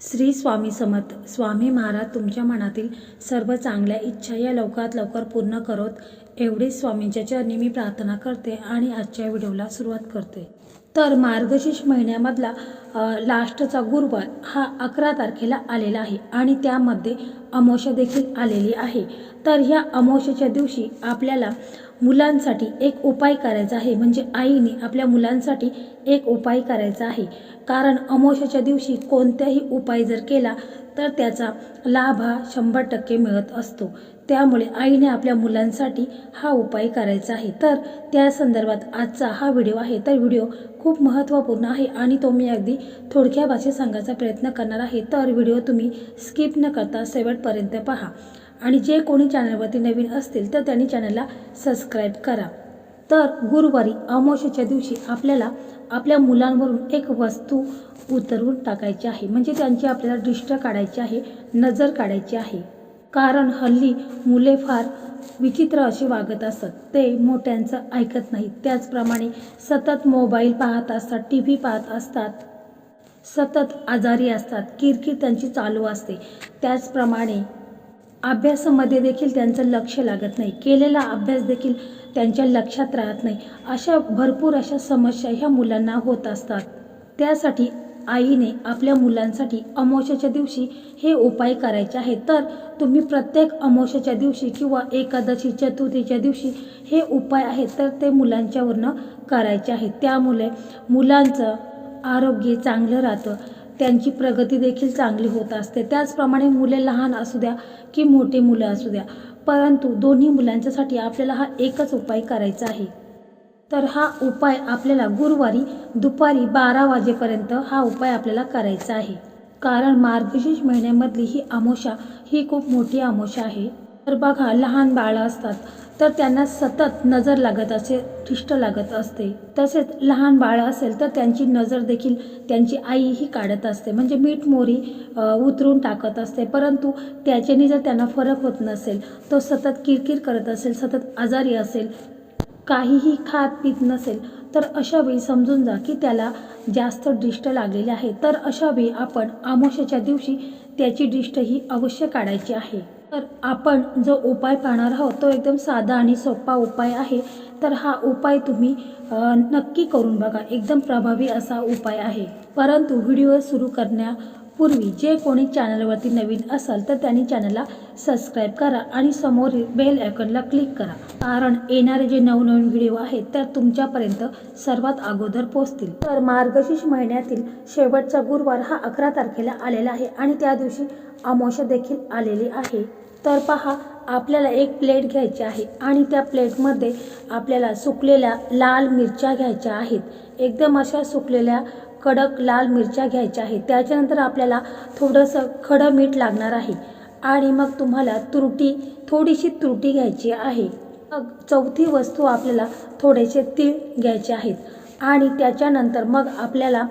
श्री स्वामी समर्थ स्वामी महाराज तुमच्या मनातील सर्व चांगल्या इच्छा या लवकरात लवकर पूर्ण करोत. एवढीच स्वामींच्या चरणी मी प्रार्थना करते आणि आजच्या व्हिडिओला सुरुवात करते. तर मार्गशीर्ष महिन्यामधला लास्टचा गुरुवार हा अकरा तारखेला आलेला आहे आणि त्यामध्ये अमोशा देखील आलेली आहे. तर ह्या अमोशाच्या दिवशी आपल्याला मुलांसाठी एक उपाय करायचा आहे. म्हणजे आईने आपल्या मुलांसाठी एक उपाय करायचा आहे. कारण अमावस्याच्या दिवशी कोणत्याही उपाय जर केला तर त्याचा लाभ हा शंभर टक्के मिळत असतो. त्यामुळे आईने आपल्या मुलांसाठी हा उपाय करायचा आहे. तर त्या संदर्भात आजचा हा व्हिडिओ आहे. तर व्हिडिओ खूप महत्त्वपूर्ण आहे आणि तो मी अगदी थोडक्या भाषेत सांगायचा प्रयत्न करणार आहे. तर व्हिडिओ तुम्ही स्किप न करता शेवटपर्यंत पहा. आणि जे कोणी चॅनलवरती नवीन असतील तर त्यांनी चॅनलला सबस्क्राईब करा. तर गुरुवारी अमावस्येच्या दिवशी आपल्याला आपल्या मुलांवरून एक वस्तू उतरवून टाकायची आहे. म्हणजे त्यांची आपल्याला दृष्ट काढायची आहे नजर काढायची आहे. कारण हल्ली मुले फार विचित्र अशी वागत असतात ते मोठ्यांचं ऐकत नाहीत. त्याचप्रमाणे सतत मोबाईल पाहत असतात टी व्ही पाहत असतात. सतत आजारी असतात. किरकिर त्यांची चालू असते. त्याचप्रमाणे अभ्यासामध्ये देखील त्यांचं लक्ष लागत नाही. केलेला अभ्यास देखील त्यांच्या लक्षात राहत नाही. अशा भरपूर अशा समस्या ह्या मुलांना होत असतात. त्यासाठी आईने आपल्या मुलांसाठी अमावश्याच्या दिवशी हे उपाय करायचे आहे तर तुम्ही प्रत्येक अमावश्याच्या दिवशी किंवा एकादशी चतुर्थीच्या दिवशी हे उपाय आहेत. तर ते मुलांच्यावरनं करायचे आहेत. त्यामुळे मुलांचं आरोग्य चांगलं राहतं. त्यांची प्रगती देखील चांगली होत असते. त्याचप्रमाणे मुले लहान असू द्या की मोठी मुलं असू द्या परंतु दोन्ही मुलांच्यासाठी आपल्याला हा एकच उपाय करायचा आहे. तर हा उपाय आपल्याला गुरुवारी दुपारी बारा वाजेपर्यंत हा उपाय आपल्याला करायचा आहे. कारण मार्गशीर्ष महिन्यामधली ही अमोशा ही खूप मोठी अमोशा आहे. तर बघा लहान बाळं असतात तर त्यांना सतत नजर लागत असे ठिष्ट लागत असते. तसेच लहान बाळं असेल तर त्यांची नजर देखील त्यांची आई ही काढत असते. म्हणजे मीठ मोरी उतरून टाकत असते. परंतु त्याच्याने जर त्यांना फरक होत नसेल तो सतत किरकिर करत असेल सतत आजारी असेल काहीही खात पित नसेल तर अशा वेळी समजून जा की त्याला जास्त दृष्ट लागलेले आहे. तर अशा वेळी आपण आमोशाच्या दिवशी त्याची डिष्ट ही अवश्य काढायची आहे. तर आपण जो उपाय पाहणार आहोत तो एकदम साधा आणि सोपा उपाय आहे. तर हा उपाय तुम्ही नक्की करून बघा. एकदम प्रभावी असा उपाय आहे. परंतु व्हिडिओ सुरू करण्या पूर्वी जे कोणी चॅनलवरती नवीन असाल तर त्यांनी चॅनलला सबस्क्राईब करा आणि समोरील बेल आयकॉनला क्लिक करा. कारण येणारे जे नवनवीन व्हिडिओ आहेत तर तुमच्यापर्यंत सर्वात अगोदर पोहोचतील. तर मार्गशीर्ष महिन्यातील शेवटचा गुरुवार हा अकरा तारखेला आलेला आहे आणि त्या दिवशी अमावस्या देखील आलेली आहे. तर पहा आपल्याला एक प्लेट घ्यायची आहे आणि त्या प्लेटमध्ये आपल्याला सुकलेल्या लाल मिरच्या घ्यायच्या आहेत. एकदम अशा सुकलेल्या कडक लाल मिरच्या घ्यायच्या आहेत. त्याच्यानंतर आपल्याला थोडंसं खडं मीठ लागणार आहे. आणि मग तुम्हाला तुरटी थोडीशी तुरटी घ्यायची आहे. मग चौथी वस्तू आपल्याला थोडेसे तीळ घ्यायचे आहेत. आणि त्याच्यानंतर मग आपल्याला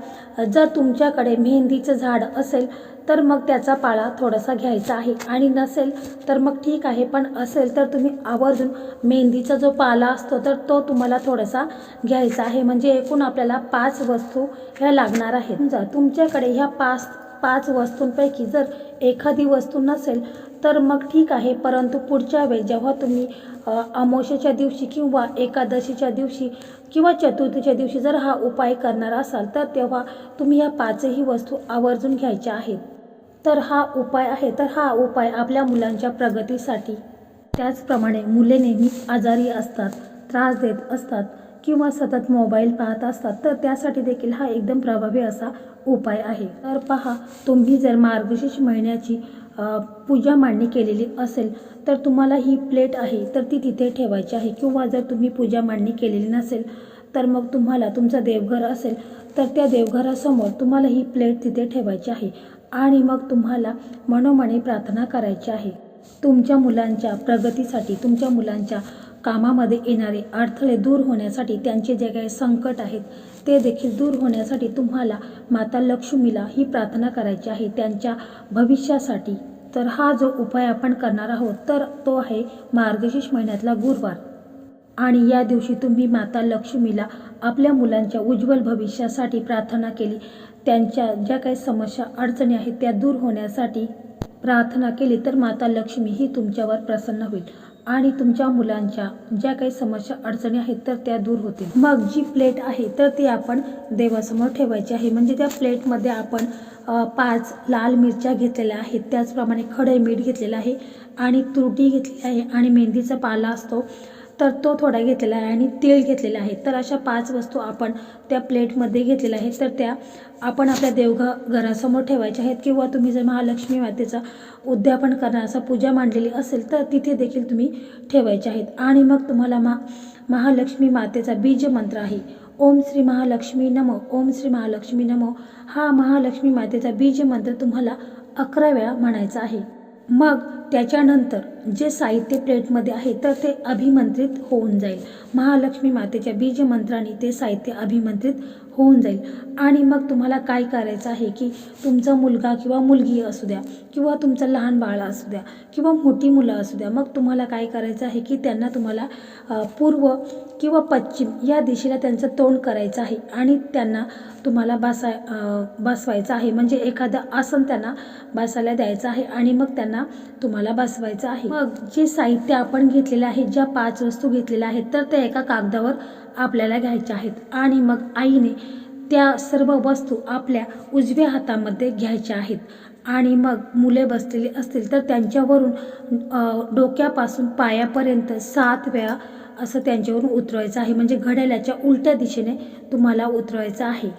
जर तुमच्याकडे मेहंदीचं झाड असेल तर मग त्याचा पाळा थोडासा घ्यायचा आहे. आणि नसेल तर मग ठीक आहे. पण असेल तर तुम्ही आवर्जून मेहंदीचा जो पाला असतो तर तो तुम्हाला थोडासा घ्यायचा आहे. म्हणजे एकूण आपल्याला पाच वस्तू ह्या लागणार आहेत. समजा तुमच्याकडे ह्या पाच पाच वस्तूंपैकी जर एखादी वस्तू नसेल तर मग ठीक आहे. परंतु पुढच्या वेळी जेव्हा तुम्ही अमोशेच्या अमावस्येच्या दिवशी किंवा एकादशीच्या दिवशी किंवा चतुर्थीच्या दिवशी जर हा उपाय करणार असाल तर तेव्हा तुम्ही या पाचही वस्तू आवर्जून घ्यायच्या आहेत. तर हा उपाय आहे. तर हा उपाय आपल्या मुलांच्या प्रगतीसाठी. त्याचप्रमाणे मुले नेहमी आजारी असतात त्रास देत असतात. किंवा सतत मोबाईल पाहत असतात तर त्यासाठी देखील हा एकदम प्रभावी असा उपाय आहे. तर पहा तुम्ही जर मार्गशीर्ष महिन्याची पूजा मांडणी केलेली असेल तर तुम्हाला ही प्लेट आहे तर ती तिथे ठेवायची आहे. किंवा जर तुम्ही पूजा मांडणी केलेली नसेल तर मग तुम्हाला तुमचं देवघर असेल तर त्या देवघरासमोर तुम्हाला ही प्लेट तिथे ठेवायची आहे. आणि मग तुम्हाला मनोमनी प्रार्थना करायची आहे. तुमच्या मुलांच्या प्रगतीसाठी तुमच्या मुलांच्या कामामध्ये येणारे अडथळे दूर होण्यासाठी त्यांचे जे काही संकट आहेत ते देखील दूर होण्यासाठी तुम्हाला माता लक्ष्मीला ही प्रार्थना करायची आहे. त्यांच्या भविष्यासाठी तर हा जो उपाय आपण करणार आहोत तर तो आहे मार्गशीर्ष महिन्यातला गुरुवार. आणि या दिवशी तुम्ही माता लक्ष्मीला आपल्या मुलांच्या उज्ज्वल भविष्यासाठी प्रार्थना केली. त्यांच्या ज्या काही समस्या अडचणी आहेत त्या दूर होण्यासाठी प्रार्थना केली तर माता लक्ष्मी ही तुमच्यावर प्रसन्न होईल. आणि तुमच्या मुलांच्या ज्या काही समस्या अडचणी आहेत तर त्या दूर होतील. मग जी प्लेट आहे तर ती आपण देवासमोर ठेवायची आहे. म्हणजे त्या प्लेटमध्ये आपण पाच लाल मिरच्या घेतलेल्या आहेत. त्याचप्रमाणे खडे मीठ घेतलेलं आहे आणि तुरटी घेतलेली आहे आणि मेहंदीचा पाला असतो. तर तो थोडा घेतलेला आहे आणि तेल घेतलेलं आहे. तर अशा पाच वस्तू आपण त्या प्लेटमध्ये घेतलेल्या आहेत. तर त्या आपण आपल्या देवघ घरासमोर ठेवायच्या आहेत किंवा तुम्ही जर महालक्ष्मी मातेचा उद्यापन करण्याचा पूजा मांडलेली असेल तर तिथे देखील तुम्ही ठेवायचे आहेत. आणि मग तुम्हाला मा महालक्ष्मी मातेचा बीज मंत्र आहे. ओम श्री महालक्ष्मी नमो ओम श्री महालक्ष्मी नमो. हा महालक्ष्मी मातेचा बीज मंत्र तुम्हाला अकरा वेळा म्हणायचा आहे. मग त्याच्यानंतर जे साहित्य प्लेटमध्ये आहे तर ते अभिमंत्रित होऊन जाईल. महालक्ष्मी मातेच्या बीज मंत्राने ते साहित्य अभिमंत्रित होऊन जाईल. आणि मग तुम्हाला काय करायचं आहे की तुमचा मुलगा किंवा मुलगी असू द्या किंवा तुमचं लहान बाळ असू द्या किंवा मोठी मुलं असू द्या मग तुम्हाला काय करायचं आहे की त्यांना तुम्हाला पूर्व किंवा पश्चिम या दिशेला त्यांचं तोंड करायचं आहे. आणि त्यांना तुम्हाला बसाय बसवायचं आहे. म्हणजे एखादं आसन त्यांना बसायला द्यायचं आहे. आणि मग त्यांना तुम्हाला बसवायचं आहे. मग जे साहित्य आपण घेतलेलं आहे ज्या पाच वस्तू घेतलेल्या आहेत तर त्या एका कागदावर आपल्याला घ्यायच्या आहेत. आणि मग आईने त्या सर्व वस्तू आपल्या उजव्या हातामध्ये घ्यायच्या आहेत. आणि मग मुले बसलेली असतील तर त्यांच्यावरून डोक्यापासून पायापर्यंत सात वेळा असं त्यांच्यावरून उतरवायचं आहे. म्हणजे घड्याळाच्या उलट्या दिशेने तुम्हाला उतरवायचं आहे.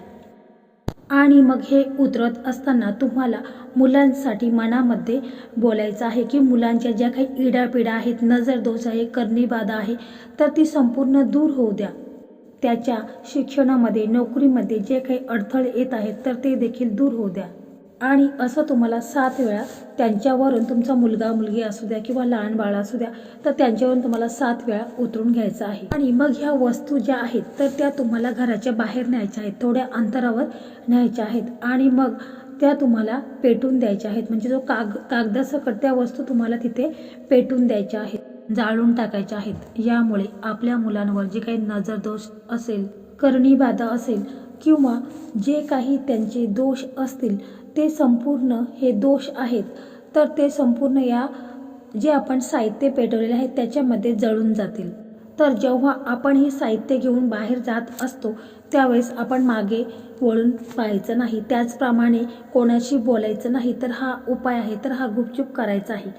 आणि मग हे उतरत असताना तुम्हाला मुलांसाठी मनामध्ये बोलायचं आहे की मुलांच्या ज्या काही इडापिडा आहेत नजरदोष आहे कर्णीबाधा आहे तर ती संपूर्ण दूर होऊ द्या. त्याच्या शिक्षणामध्ये नोकरीमध्ये जे काही अडथळे येत आहेत तर ते देखील दूर होऊ द्या. आणि असं तुम्हाला सात वेळा त्यांच्यावरून तुमचा मुलगा मुलगी असू द्या किंवा लहान बाळ असू द्या तर त्यांच्यावरून तुम्हाला सात वेळा उतरून घ्यायचं आहे. आणि मग ह्या वस्तू ज्या आहेत तर त्या तुम्हाला घराच्या बाहेर न्यायच्या आहेत थोड्या अंतरावर न्यायच्या आहेत. आणि मग त्या तुम्हाला पेटून द्यायच्या आहेत. म्हणजे जो काग कागदासकट त्या वस्तू तुम्हाला तिथे पेटून द्यायच्या आहेत जाळून टाकायच्या आहेत. यामुळे आपल्या मुलांवर जे काही नजरदोष असेल करणीबाधा असेल किंवा जे काही त्यांचे दोष असतील ते संपूर्ण हे दोष आहेत तर ते संपूर्ण या जे आपण साहित्य पेटवलेले आहे त्याच्यामध्ये जळून जातील. तर जेव्हा आपण हे साहित्य घेऊन बाहेर जात असतो त्यावेळेस आपण मागे वळून पाहायचं नाही. त्याचप्रमाणे कोणाशी बोलायचं नाही तर हा उपाय आहे तर हा गुपचूप करायचा आहे.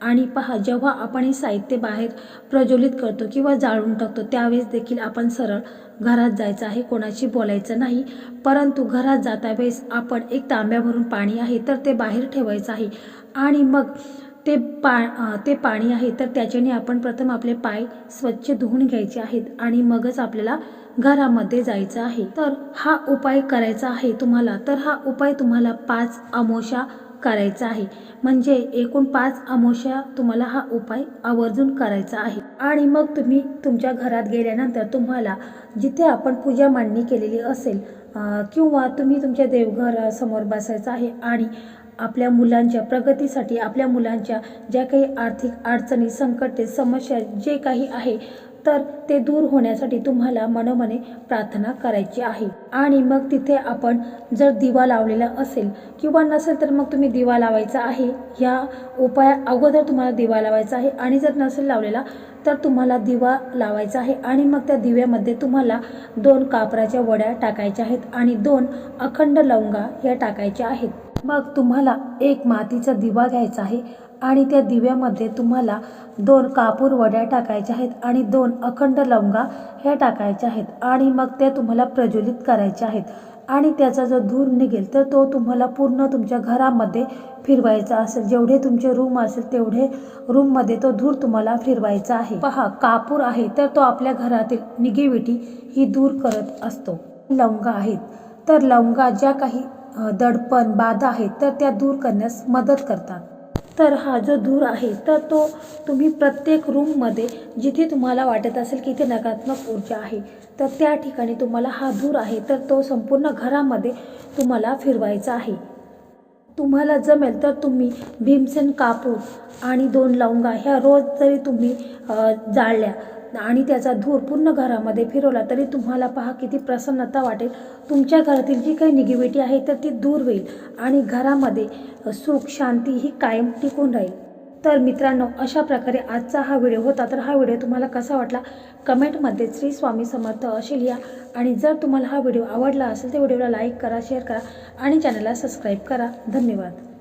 आणि पहा जेव्हा आपण हे साहित्य बाहेर प्रज्वलित करतो किंवा जाळून टाकतो त्यावेळेस देखील आपण सरळ घरात जायचं आहे कोणाशी बोलायचं नाही. परंतु घरात जाता वेळेस आपण एक तांब्याभरून पाणी आहे तर ते बाहेर ठेवायचं आहे. आणि मग ते पा ते पाणी आहे तर त्याच्याने आपण प्रथम आपले पाय स्वच्छ धुवून घ्यायचे आहेत आणि मगच आपल्याला घरामध्ये जायचं आहे. तर हा उपाय करायचा आहे तुम्हाला. तर हा उपाय तुम्हाला पाच अमोशा करायचा आहे. म्हणजे एकूण पाच अमोशा तुम्हाला हा उपाय आवर्जून करायचा आहे. आणि मग तुम्ही तुमच्या घरात गेल्यानंतर तुम्हाला जिथे आपण पूजा मांडणी केलेली असेल किंवा तुम्ही तुमच्या देवघरासमोर बसायचं आहे आणि आपल्या मुलांच्या प्रगतीसाठी आपल्या मुलांच्या ज्या काही आर्थिक अडचणी संकटे समस्या जे काही आहे तर ते दूर होण्यासाठी तुम्हाला मनोमने प्रार्थना करायची आहे. आणि मग तिथे आपण जर दिवा लावलेला असेल किंवा नसेल तर मग तुम्ही दिवा लावायचा आहे. ह्या उपाया अगोदर तुम्हाला दिवा लावायचा आहे. आणि जर नसेल लावलेला तर तुम्हाला दिवा लावायचा आहे. आणि मग त्या दिव्यामध्ये तुम्हाला दोन कापराच्या वड्या टाकायच्या आहेत आणि दोन अखंड लवंगा ह्या टाकायच्या आहेत. मग तुम्हाला एक मातीचा दिवा घ्यायचा आहे. आणि त्या दिव्यामध्ये तुम्हाला दोन कापूर वड्या टाकायच्या आहेत आणि दोन अखंड लवंगा ह्या टाकायच्या आहेत. आणि मग त्या तुम्हाला प्रज्वलित करायच्या आहेत. आणि त्याचा जो धूर निघेल तर तो तुम्हाला पूर्ण तुमच्या घरामध्ये फिरवायचा असेल. जेवढे तुमचे रूम असेल तेवढे रूममध्ये तो धूर तुम्हाला फिरवायचा आहे. पहा कापूर आहे तर तो आपल्या घरातील निगेटिव्हिटी ही दूर करत असतो. लवंगा आहेत तर लवंगा ज्या काही दडपण बाधा आहेत तर त्या दूर करण्यास मदत करतात. तर हा जो धूर आहे तर तो तुम्ही प्रत्येक रूममध्ये जिथे तुम्हाला वाटत असेल की इथे नकारात्मक ऊर्जा आहे तर त्या ठिकाणी तुम्हाला हा धूर आहे तर तो संपूर्ण घरामध्ये तुम्हाला फिरवायचा आहे. तुम्हाला जमेल तर तुम्ही भीमसेन कापूर आणि दोन लवंगा ह्या रोज जरी तुम्ही जाळल्या आणि त्याचा धूर पूर्ण घरामध्ये फिरवला तरी तुम्हाला पहा किती प्रसन्नता वाटेल. तुमच्या घरातील जी काही निगेटिव्हिटी आहे तर ती दूर होईल आणि घरामध्ये सुख शांती ही कायम टिकून राहील. तर मित्रांनो अशा प्रकारे आजचा हा व्हिडिओ होता तर हा व्हिडिओ तुम्हाला कसा वाटला? कमेंटमध्ये श्री स्वामी समर्थ असे लिहा आणि जर तुम्हाला हा व्हिडिओ आवडला असेल तर व्हिडिओला लाईक करा शेअर करा आणि चॅनलला सबस्क्राईब करा. धन्यवाद.